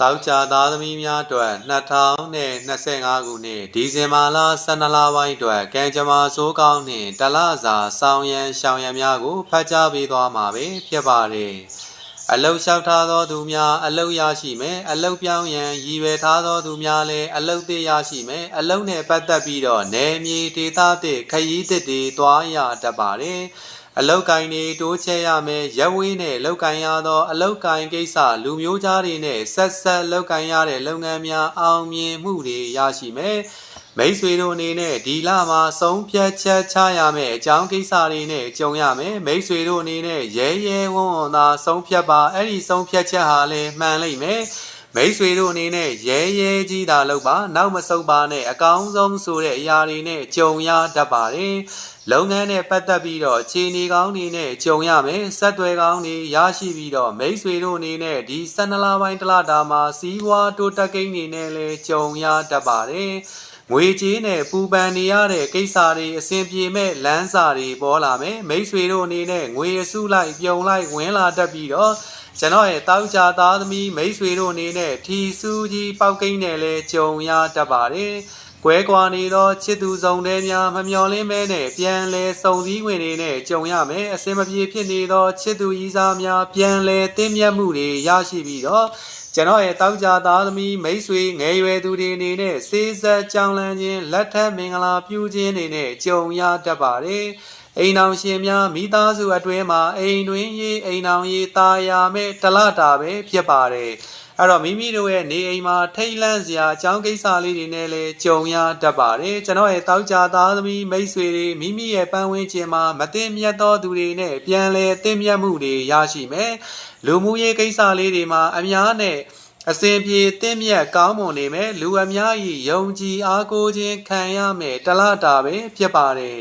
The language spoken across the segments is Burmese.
တောက်ကြသားသမီးများအတွက်2025ခုနှစ်ဒီဇင်ဘာလ12လပိုင်းအတွက်ကံကြမ္မာစိုးကောင်းနှင့်တလစာဆောင်ရန်ရှောင်ရန်များကိုဖတ်ကြားပေးသွားမှာပဲဖြစ်ပါတယ်။အလုတ်လျှောက်ထားသောသူများအလုတ်ရရှိမယ်အလုတ်ပြောင်းရန်ရည်ရွယ်ထားသောသူများလည်းအလုတ်သေးရရှိမယ်အလုတ်နဲ့ပတ်သက်ပြီးတော့နယ်မြေဒေသသစ်ခရီးသစ်တွေသွားရတတ်ပါတယ်။ အလောက်ကင်တွေတိုးချဲရမယ်ရက်ဝေးနဲ့လောက်ကင်ရသော အလောက်ကင်ကိစ္စလူမျိုးသားတွေနဲ့ဆက်ဆက်လောက်ကင်ရတဲ့လုပ်ငန်းများအောင်မြင်မှုတွေရရှိမယ်မိတ်ဆွေတို့အနေနဲ့ဒီလမှာဆုံးဖြတ်ချက်ချရမယ်အကြောင်းကိစ္စတွေနဲ့ကြုံရမယ်မိတ်ဆွေတို့အနေနဲ့ရဲရဲဝံ့ဝံ့သာဆုံးဖြတ်ပါအဲ့ဒီဆုံးဖြတ်ချက်ဟာလည်းမှန်လိမ့်မယ် မိတ်ဆွေတို့အနေနဲ့ရဲရဲကြီးတာလုပ်ပါနောက်မဆုတ်ပါနဲ့အကောင်းဆုံးဆိုတဲ့အရာတွေနဲ့ကြုံရတတ်ပါတယ်လုပ်ငန်းနဲ့ပတ်သက်ပြီးတော့ခြေနေကောင်းတွေနဲ့ကြုံရမယ်ဆက်သွယ်ကောင်းတွေရရှိပြီးတော့မိတ်ဆွေတို့အနေနဲ့ဒီ12လပိုင်းတလတာမှာစီးပွားတိုးတက်ကိန်းတွေနဲ့လည်းကြုံရတတ်ပါတယ်ငွေကြေးနဲ့ပူပန်နေရတဲ့ကိစ္စတွေအဆင်ပြေမဲ့လမ်းစာတွေပေါ်လာမယ်မိတ်ဆွေတို့အနေနဲ့ငွေအစုလိုက်ပြုံလိုက်ဝင်လာတတ်ပြီးတော့ ကျွန်တော်ရဲ့တောက်ကြသားသမီးမိတ်ဆွေတို့အနေနဲ့ထီစူးကြီးပေါက်ကိန်းနဲ့လည်းကြုံရတတ်ပါတယ်ကွဲကွာနေသောချစ်သူဆောင်တဲ့များမမျော်လင့်မဲနဲ့ပြန်လဲစုံစည်းဝင်နေနဲ့ကြုံရမယ်အစင်မပြေဖြစ်နေသောချစ်သူဤစားများပြန်လဲတင်းမြတ်မှုတွေရရှိပြီးတော့ကျွန်တော်ရဲ့တောက်ကြသားသမီးမိတ်ဆွေငယ်ရွယ်သူတွေအနေနဲ့စေးဆက်ကြောင်းလန်းခြင်းလက်ထက်မင်္ဂလာပြုခြင်းတွေနဲ့ကြုံရတတ်ပါတယ် အိမ်အောင်ရှင်များမိသားစုအတွင်းမှာအိမ်တွင်ရေးအိမ်အောင်ရေးตาရမဲ့တလတာပဲဖြစ်ပါတယ်အဲ့တော့မိမိတို့ရဲ့နေအိမ်မှာထိတ်လန့်စရာအကြောင်းကိစ္စလေးတွေနဲ့လည်းကြုံရတတ်ပါတယ်ကျွန်တော်ရဲ့တောက်ကြသားသမီးမိတ်ဆွေတွေမိမိရဲ့ပန်းဝင်းခြင်းမှာမတင်မြတ်သောသူတွေနဲ့ပြန်လဲတင်မြတ်မှုတွေရရှိမယ်လူမှုရေးကိစ္စလေးတွေမှာအများနဲ့အစဉ်ပြေတင့်မြတ်ကောင်းမွန်နေမယ်လူအများကြီးယုံကြည်အားကိုးခြင်းခံရမယ်တလတာပဲဖြစ်ပါတယ်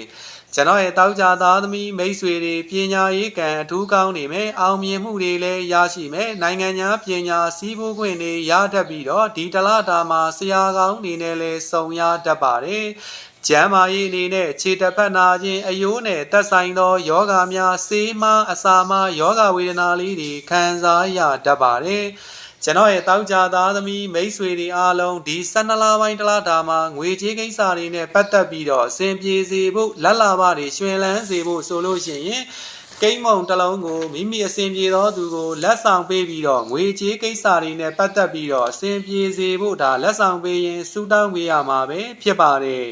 ကျွန်တော်ရဲ့တောက်ကြသားသမီးမိတ်ဆွေတွေပညာရေးကံအထူးကောင်းနေမယ်အောင်မြင်မှုတွေလည်းရရှိမယ်နိုင်ငံညာပညာစီးပူးခွင့်တွေရတတ်ပြီးတော့ဒီတလတာမှာဆရာကောင်းနေနဲ့လည်းစုံရတတ်ပါတယ်ကျမ်းမာရေးအနေနဲ့ခြေတစ်ဖက်နာခြင်းအယိုးနဲ့သက်ဆိုင်သောယောဂများဆေးမအစာမယောဂဝေဒနာလေးတွေခံစားရတတ်ပါတယ် ကျွန်တော်ရဲ့တောက်ကြသားသမီးမိတ်ဆွေတွေအားလုံးဒီ12လပိုင်းတလားတာမှာငွေကြေးကိစ္စတွေနဲ့ပတ်သက်ပြီးတော့အစဉ်ပြေစေဖို့လက်လာပါတွေရွှင်လန်းစေဖို့ဆိုလို့ရှိရင်ကိန်းမုံတစ်လုံးကိုမိမိအစဉ်ပြေသောသူကိုလက်ဆောင်ပေးပြီးတော့ငွေကြေးကိစ္စတွေနဲ့ပတ်သက်ပြီးတော့အစဉ်ပြေစေဖို့ဒါလက်ဆောင်ပေးရင်စူတောင်းပေးရမှာပဲဖြစ်ပါတယ်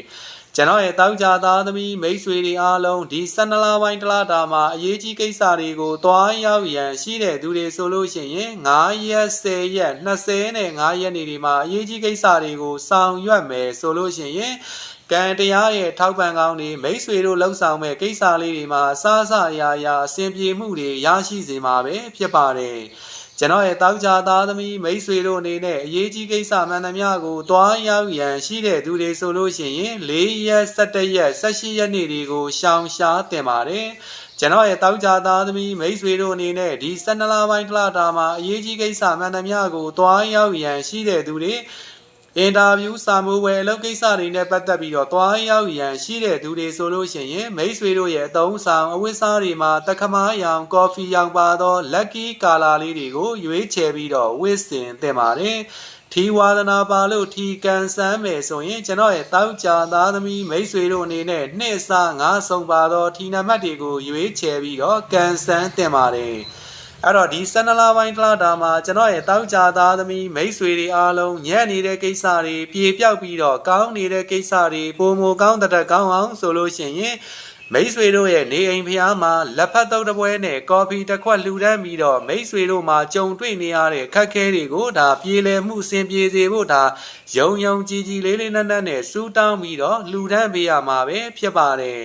ကျွန်တော်ရဲ့တောက်ကြသားသမီးမိတ်ဆွေတွေအားလုံးဒီ12လပိုင်းတလတာမှာအရေးကြီးကိစ္စတွေကိုတွားရောက်ရန်ရှိတဲ့သူတွေဆိုလို့ရှိရင်9ရက်10ရက်25ရက်နေဒီမှာအရေးကြီးကိစ္စတွေကိုဆောင်ရွက်မယ်ဆိုလို့ရှိရင်ကံတရားရဲ့ထောက်ပံ့ကောင်းတွေမိတ်ဆွေတို့လှုပ်ဆောင်မဲ့ကိစ္စလေးတွေမှာစားစရာရာအဆင်ပြေမှုတွေရရှိစေမှာပဲဖြစ်ပါတယ်။ ကျွန်တော်ရဲ့တောက်ကြသားသမီးမိတ်ဆွေတို့အနေနဲ့အရေးကြီးကိစ္စမှန်သမျှကိုတွားရောက်ရန်ရှိတဲ့သူတွေဆိုလို့ရှိရင်၄ရက်17ရက်18ရက်နေ့တွေကိုရှောင်ရှားတင်ပါတယ်ကျွန်တော်ရဲ့တောက်ကြသားသမီးမိတ်ဆွေတို့အနေနဲ့ဒီ12လပိုင်းတလတာမှာအရေးကြီးကိစ္စမှန်သမျှကိုတွားရောက်ရန်ရှိတဲ့သူတွေ အင်တာဗျူးစာမိုးဝယ်အလုပ်ကိစ္စတွေနဲ့ပတ်သက်ပြီးတော့သွားရောက်ရန်ရှိတဲ့သူတွေဆိုလို့ရှိရင်မိတ်ဆွေတို့ရဲ့အသုံးဆောင်အဝတ်စားတွေမှာတခမားရောင်ကော်ဖီရောင်ပါသော lucky color လေးတွေကိုရွေးချယ်ပြီးတော့ဝတ်ဆင်သင့်ပါတယ်ထီဝါဒနာပါလို့ထီကန်ဆန်းမယ်ဆိုရင်ကျွန်တော်ရဲ့တောက်ကြသားသမီးမိတ်ဆွေတို့အနေနဲ့နှစ်ဆငါးဆုံပါသောထီနမတ်တွေကိုရွေးချယ်ပြီးတော့ကန်ဆန်းသင့်ပါတယ် အဲ့တော့ဒီ12လပိုင်းတလတာမှာကျွန်တော်ရဲ့တောက်ကြသားသမီးမိတ်ဆွေတွေအားလုံးညံ့နေတဲ့ကိစ္စတွေပြေပြောက်ပြီးတော့ကောင်းနေတဲ့ကိစ္စတွေပုံမကောင်းတဲ့ကောင်းအောင်ဆိုလို့ရှိရင် မိတ်ဆွေတို့ရဲ့နေအိမ်ဖျားမှာလက်ဖက်တုပ်တပွဲနဲ့ကော်ဖီတစ်ခွက်လှူဒန်းပြီးတော့မိတ်ဆွေတို့မှာကြုံတွေ့နေရတဲ့ခက်ခဲတွေကိုဒါပြေလည်မှုစင်ပြေစေဖို့ဒါယုံယုံကြည်ကြည်လေးလေးနက်နက်နဲ့စူးတောင်းပြီးတော့လှူဒန်းပေးရမှာပဲဖြစ်ပါတယ်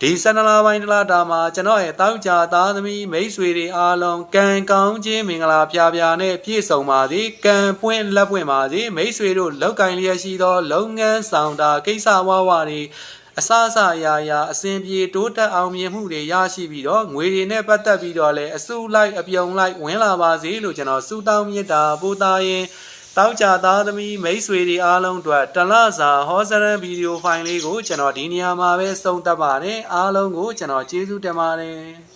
ဒီဆန္ဒလာပိုင်းတလားတာမှာကျွန်တော်ရဲ့တောက်ကြသားသမီးမိတ်ဆွေတွေအားလုံးကံကောင်းခြင်းမင်္ဂလာဖျားဖျားနဲ့ပြည့်စုံပါစေကံပွင့်လက်ပွင့်ပါစေမိတ်ဆွေတို့လောက်ကင်လျက်ရှိသော လုပ်ငန်းဆောင်တာကိစ္စဝါးဝါတွေ အစအစအရာရာအစဉ်ပြေတိုးတက်အောင်မြင်မှုတွေရရှိပြီးတော့ငွေတွေနဲ့ပတ်သက်ပြီးတော့လည်းအစုလိုက်အပြုံလိုက်ဝင်လာပါစေလို့ကျွန်တော်ဆုတောင်းမြတ်တာပို့သားရင်တောက်ကြသားသမီးမိတ်ဆွေတွေအားလုံးအတွက်တလစာဟောစရန်ဗီဒီယိုဖိုင်လေးကိုကျွန်တော်ဒီနေရာမှာပဲဆုံးသတ်ပါတယ်အားလုံးကိုကျွန်တော်ကျေးဇူးတင်ပါတယ်